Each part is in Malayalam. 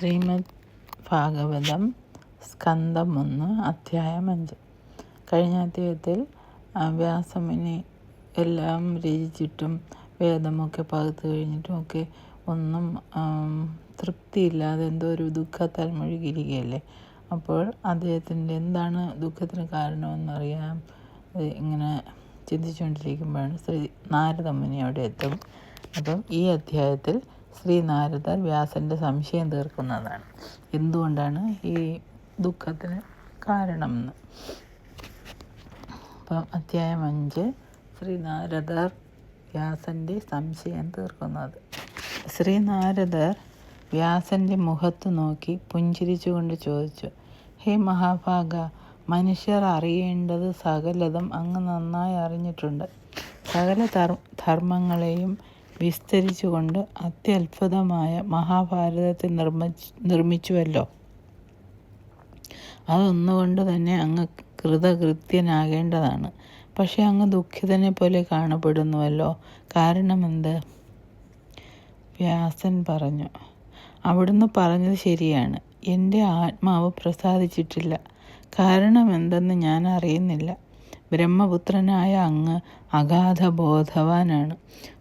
ശ്രീമദ് ഭാഗവതം സ്കന്ധം ഒന്ന് അധ്യായം അഞ്ച്. കഴിഞ്ഞ അധ്യായത്തിൽ വ്യാസമുനി എല്ലാം രചിച്ചിട്ടും വേദമൊക്കെ പകുത്തു കഴിഞ്ഞിട്ടുമൊക്കെ ഒന്നും ആം, തൃപ്തിയില്ലാതെ എന്തോ ഒരു ദുഃഖത്താൽ മുഴുകിയിരിക്കുകയല്ലേ? അപ്പോൾ അദ്ദേഹത്തിന്റെ എന്താണ് ദുഃഖത്തിന് കാരണമെന്നറിയാൻ ഇങ്ങനെ ചിന്തിച്ചുകൊണ്ടിരിക്കുമ്പോഴാണ് ശ്രീ നാരദമുനി അവിടെ എത്തും. അപ്പം ഈ അധ്യായത്തിൽ ശ്രീ നാരദർ വ്യാസന്റെ സംശയം തീർക്കുന്നതാണ്. എന്തുകൊണ്ടാണ് ഈ ദുഃഖത്തിന് കാരണം എന്ന്? അപ്പം അധ്യായം അഞ്ച് ശ്രീ നാരദർ വ്യാസന്റെ സംശയം തീർക്കുന്നത്. ശ്രീ നാരദർ വ്യാസന്റെ മുഖത്ത് നോക്കി പുഞ്ചിരിച്ചുകൊണ്ട് ചോദിച്ചു ഹേ മഹാഭാഗ മനുഷ്യർ അറിയേണ്ടത് സകലതും അങ്ങ് നന്നായി അറിഞ്ഞിട്ടുണ്ട്. സകല ധർ ധർമ്മങ്ങളെയും വിസ്തരിച്ചുകൊണ്ട് അത്യത്ഭുതമായ മഹാഭാരതത്തെ നിർമ്മിച്ച് നിർമ്മിച്ചുവല്ലോ. അതൊന്നുകൊണ്ട് തന്നെ അങ്ങ് കൃതകൃത്യനാകേണ്ടതാണ്. പക്ഷെ അങ്ങ് ദുഃഖിതനെ പോലെ കാണപ്പെടുന്നുവല്ലോ. കാരണമെന്ത്? വ്യാസൻ പറഞ്ഞു. അവിടുന്ന് പറഞ്ഞത് ശരിയാണ്. എന്റെ ആത്മാവ് പ്രസാദിച്ചിട്ടില്ല. കാരണം എന്തെന്ന് ഞാൻ അറിയുന്നില്ല. ബ്രഹ്മപുത്രനായ അങ്ങ് അഗാധ ബോധവാനാണ്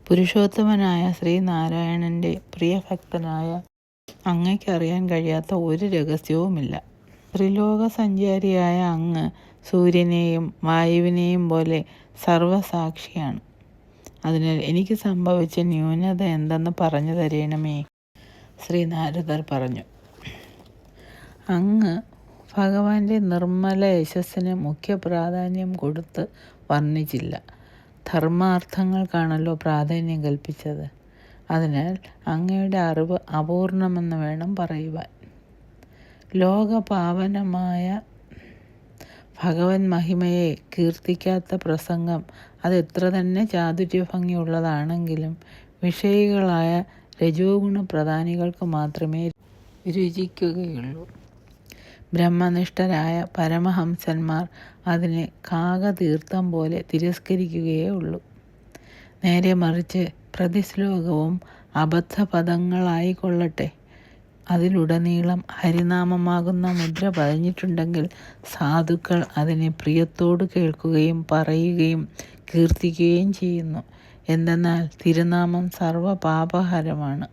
പുരുഷോത്തമനായ ശ്രീനാരായണന്റെ പ്രിയഭക്തനായ അങ്ങയ്ക്ക് അറിയാൻ കഴിയാത്ത ഒരു രഹസ്യവുമില്ല. ത്രിലോക സഞ്ചാരിയായ അങ്ങ് സൂര്യനെയും വായുവിനെയും പോലെ സർവസാക്ഷിയാണ് അതിനാൽ എനിക്ക് സംഭവിച്ച ന്യൂനത എന്തെന്ന് പറഞ്ഞു തരണമേ? ശ്രീനാരദർ പറഞ്ഞു. അങ്ങ് ഭഗവാന്റെ നിർമ്മല യശസ്സിന് മുഖ്യ പ്രാധാന്യം കൊടുത്ത് വർണിച്ചില്ല. ധർമാർത്ഥങ്ങൾക്കാണല്ലോ പ്രാധാന്യം കൽപ്പിച്ചത്. അതിനാൽ അങ്ങയുടെ അറിവ് അപൂർണമെന്ന് വേണം പറയുവാൻ. ലോകപാവനമായ ഭഗവൻ മഹിമയെ കീർത്തിക്കാത്ത പ്രസംഗം അത് എത്ര തന്നെ ചാതുര്യ ഭംഗിയുള്ളതാണെങ്കിലും വിഷയികളായ രജോഗുണ പ്രധാനികൾക്ക് മാത്രമേ രുചിക്കുകയുള്ളൂ. ബ്രഹ്മനിഷ്ഠരായ പരമഹംസന്മാർ അതിനെ കാകതീർത്ഥം പോലെ തിരസ്കരിക്കുകയേ ഉള്ളൂ. നേരെ മറിച്ച് പ്രതിശ്ലോകവും അബദ്ധപദങ്ങളായിക്കൊള്ളട്ടെ. അതിലുടനീളം ഹരിനാമമാകുന്ന മുദ്ര പതിഞ്ഞിട്ടുണ്ടെങ്കിൽ സാധുക്കൾ അതിനെ പ്രിയത്തോട് കേൾക്കുകയും പറയുകയും കീർത്തിക്കുകയും ചെയ്യുന്നു. എന്തെന്നാൽ തിരുനാമം സർവപാപഹരമാണ്.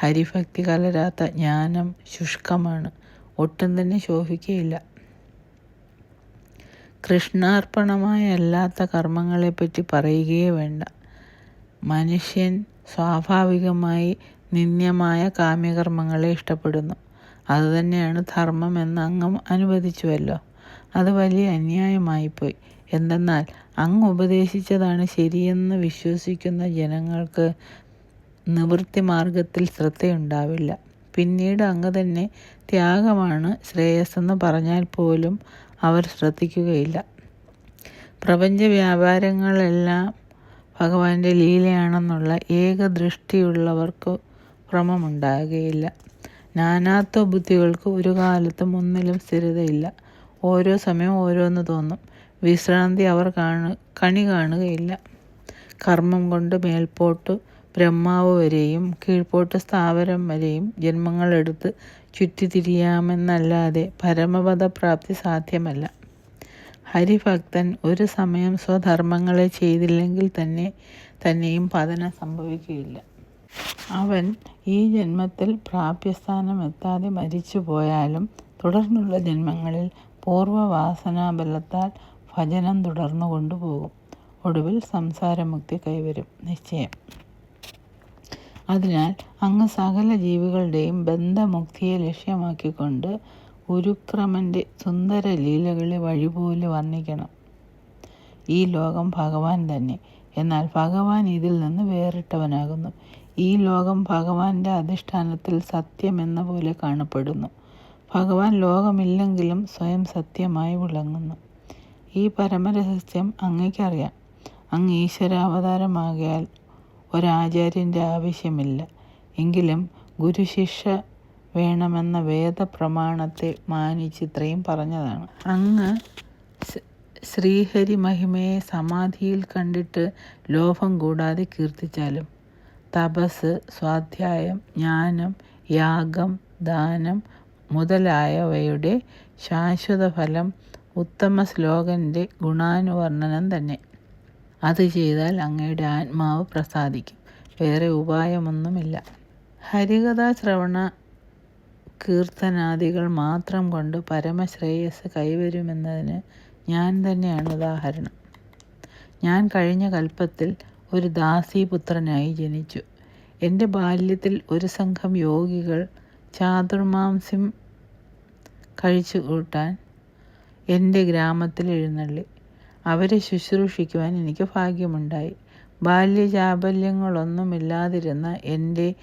ഹരിഭക്തി കലരാത്ത ജ്ഞാനം ശുഷ്കമാണ്. ഒട്ടും തന്നെ ശോഭിക്കുകയില്ല കൃഷ്ണാർപ്പണമായ അല്ലാത്ത കർമ്മങ്ങളെപ്പറ്റി പറയുകയേ വേണ്ട. മനുഷ്യൻ സ്വാഭാവികമായി നിന്ദ്യമായ കാമ്യകർമ്മങ്ങളെ ഇഷ്ടപ്പെടുന്നു. അതുതന്നെയാണ് ധർമ്മം എന്ന് അങ്ങ് അനുവദിച്ചുവല്ലോ. അത് വലിയ അന്യായമായിപ്പോയി. എന്തെന്നാൽ അങ്ങ് ഉപദേശിച്ചതാണ് ശരിയെന്ന് വിശ്വസിക്കുന്ന ജനങ്ങൾക്ക് നിവൃത്തി മാർഗത്തിൽ ശ്രദ്ധയുണ്ടാവില്ല. പിന്നീട് അങ്ങ് തന്നെ ത്യാഗമാണ് ശ്രേയസ്സെന്ന് പറഞ്ഞാൽ പോലും അവർ ശ്രദ്ധിക്കുകയില്ല. പ്രപഞ്ച വ്യാപാരങ്ങളെല്ലാം ഭഗവാന്റെ ലീലയാണെന്നുള്ള ഏകദൃഷ്ടിയുള്ളവർക്ക് ഭ്രമമുണ്ടാകുകയില്ല. നാനാത്വ ബുദ്ധികൾക്ക് ഒരു കാലത്തും ഒന്നിലും സ്ഥിരതയില്ല. ഓരോ സമയം ഓരോന്ന് തോന്നും. വിശ്രാന്തി അവർ കാണു കണി കാണുകയില്ല. കർമ്മം കൊണ്ട് മേൽപോട്ട് ബ്രഹ്മാവ് വരെയും കീഴ്പോട്ട് സ്ഥാവരം വരെയും ജന്മങ്ങളെടുത്ത് ചുറ്റിത്തിരിയാമെന്നല്ലാതെ പരമപദപ്രാപ്തി സാധ്യമല്ല. ഹരിഭക്തൻ ഒരു സമയം സ്വധർമ്മങ്ങളെ ചെയ്തില്ലെങ്കിൽ തന്നെ തന്നെയും പതനം സംഭവിക്കുകയില്ല. അവൻ ഈ ജന്മത്തിൽ പ്രാപ്യസ്ഥാനം എത്താതെ മരിച്ചു പോയാലും തുടർന്നുള്ള ജന്മങ്ങളിൽ പൂർവവാസനാബലത്താൽ ഭജനം തുടർന്നു കൊണ്ടുപോകും ഒടുവിൽ സംസാരമുക്തി കൈവരും. നിശ്ചയം. അതിനാൽ അങ്ങ് സകല ജീവികളുടെയും ബന്ധമുക്തിയെ ലക്ഷ്യമാക്കിക്കൊണ്ട് ഉരുക്രമന്റെ സുന്ദര ലീലകളെ വഴിപോലെ വർണിക്കണം. ഈ ലോകം ഭഗവാൻ തന്നെ. എന്നാൽ ഭഗവാൻ ഇതിൽ നിന്ന് വേറിട്ടവനാകുന്നു. ഈ ലോകം ഭഗവാന്റെ അധിഷ്ഠാനത്തിൽ സത്യം എന്ന പോലെ കാണപ്പെടുന്നു. ഭഗവാൻ ലോകമില്ലെങ്കിലും സ്വയം സത്യമായി വിളങ്ങുന്നു. ഈ പരമരഹസ്യം അങ്ങയ്ക്കറിയാം അങ്ങ് ഈശ്വരാവതാരമാകിയാൽ ഒരാചാര്യന്റെ ആവശ്യമില്ല. എങ്കിലും ഗുരുശിക്ഷ വേണമെന്ന വേദപ്രമാണത്തെ മാനിച്ച് ഇത്രയും പറഞ്ഞതാണ്. അങ്ങ് ശ്രീഹരി മഹിമയെ സമാധിയിൽ കണ്ടിട്ട് ലോഭം കൂടാതെ കീർത്തിച്ചാലും തപസ് സ്വാധ്യായം ജ്ഞാനം യാഗം ദാനം മുതലായവയുടെ ശാശ്വത ഫലം ഉത്തമ ശ്ലോകന്റെ ഗുണാനുവർണനം തന്നെ. അത് ചെയ്താൽ അങ്ങയുടെ ആത്മാവ് പ്രസാദിക്കും. വേറെ ഉപായമൊന്നുമില്ല. ഹരികഥാ ശ്രവണ കീർത്തനാദികൾ മാത്രം കൊണ്ട് പരമശ്രേയസ് കൈവരുമെന്നതിന് ഞാൻ തന്നെയാണ് ഉദാഹരണം. ഞാൻ കഴിഞ്ഞ കൽപ്പത്തിൽ ഒരു ദാസീപുത്രനായി ജനിച്ചു. എന്റെ ബാല്യത്തിൽ ഒരു സംഘം യോഗികൾ ചാതുർമാംസ്യം കഴിച്ചു കൂട്ടാൻ എന്റെ ഗ്രാമത്തിൽ എഴുന്നള്ളി. അവരെ ശുശ്രൂഷിക്കുവാൻ എനിക്ക് ഭാഗ്യമുണ്ടായി. ബാല്യചാബല്യങ്ങളൊന്നുമില്ലാതിരുന്ന എന്റെ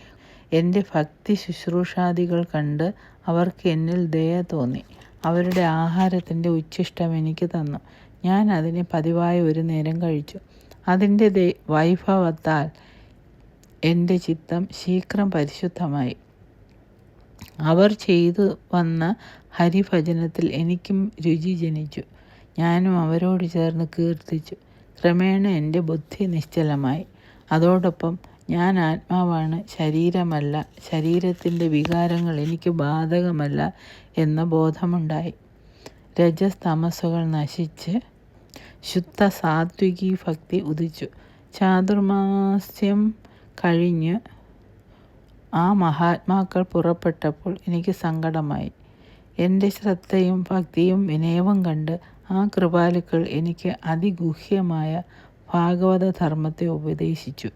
എന്റെ ഭക്തി ശുശ്രൂഷാദികൾ കണ്ട് അവർക്ക് എന്നിൽ ദയ തോന്നി. അവരുടെ ആഹാരത്തിന്റെ ഉച്ഛിഷ്ടം എനിക്ക് തന്നു. ഞാൻ അതിനെ പതിവായി ഒരു നേരം കഴിച്ചു. അതിന്റെ വൈഭവത്താൽ എന്റെ ചിത്തം ശീഘ്രം പരിശുദ്ധമായി. അവർ ചെയ്തു വന്ന ഹരിഭജനത്തിൽ എനിക്കും രുചി ജനിച്ചു. ഞാനും അവരോട് ചേർന്ന് കീർത്തിച്ചു. ക്രമേണ എന്റെ ബുദ്ധി നിശ്ചലമായി. അതോടൊപ്പം ഞാൻ ആത്മാവാണ്. ശരീരമല്ല. ശരീരത്തിന്റെ വികാരങ്ങൾ എനിക്ക് ബാധകമല്ല എന്ന ബോധമുണ്ടായി. രജസ് തമസ്സുകൾ നശിച്ച് ശുദ്ധ സാത്വികി ഭക്തി ഉദിച്ചു. ചാതുർമാസ്യം കഴിഞ്ഞ് ആ മഹാത്മാക്കൾ പുറപ്പെട്ടപ്പോൾ എനിക്ക് സങ്കടമായി. എന്റെ ശ്രദ്ധയും ഭക്തിയും വിനയവും കണ്ട് ആ കൃപാലുക്കൾ എനിക്ക് അതിഗുഹ്യമായ ഭാഗവത ധർമ്മത്തെ ഉപദേശിച്ചു.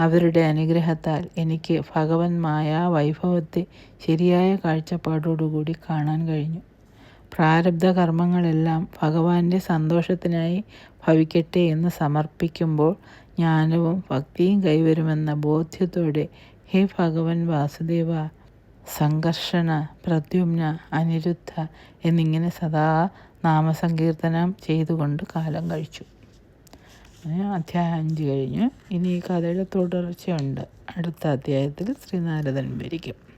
അവരുടെ അനുഗ്രഹത്താൽ എനിക്ക് ഭഗവാൻ മായാ വൈഭവത്തെ ശരിയായ കാഴ്ചപ്പാടോടുകൂടി കാണാൻ കഴിഞ്ഞു. പ്രാരബ്ധ കർമ്മങ്ങളെല്ലാം ഭഗവാന്റെ സന്തോഷത്തിനായി ഭവിക്കട്ടെ എന്ന് സമർപ്പിക്കുമ്പോൾ ജ്ഞാനവും ഭക്തിയും കൈവരുമെന്ന ബോധ്യത്തോടെ ഹേ ഭഗവൻ വാസുദേവ സംഘർഷണ പ്രദ്യുമ്ന അനിരുദ്ധ എന്നിങ്ങനെ സദാ നാമസങ്കീർത്തനം ചെയ്തുകൊണ്ട് കാലം കഴിച്ചു. അധ്യായം അഞ്ച് കഴിഞ്ഞു. ഇനി ഈ കഥയുടെ തുടർച്ചയുണ്ട്. അടുത്ത അധ്യായത്തിൽ ശ്രീനാരദൻ വരിക്കും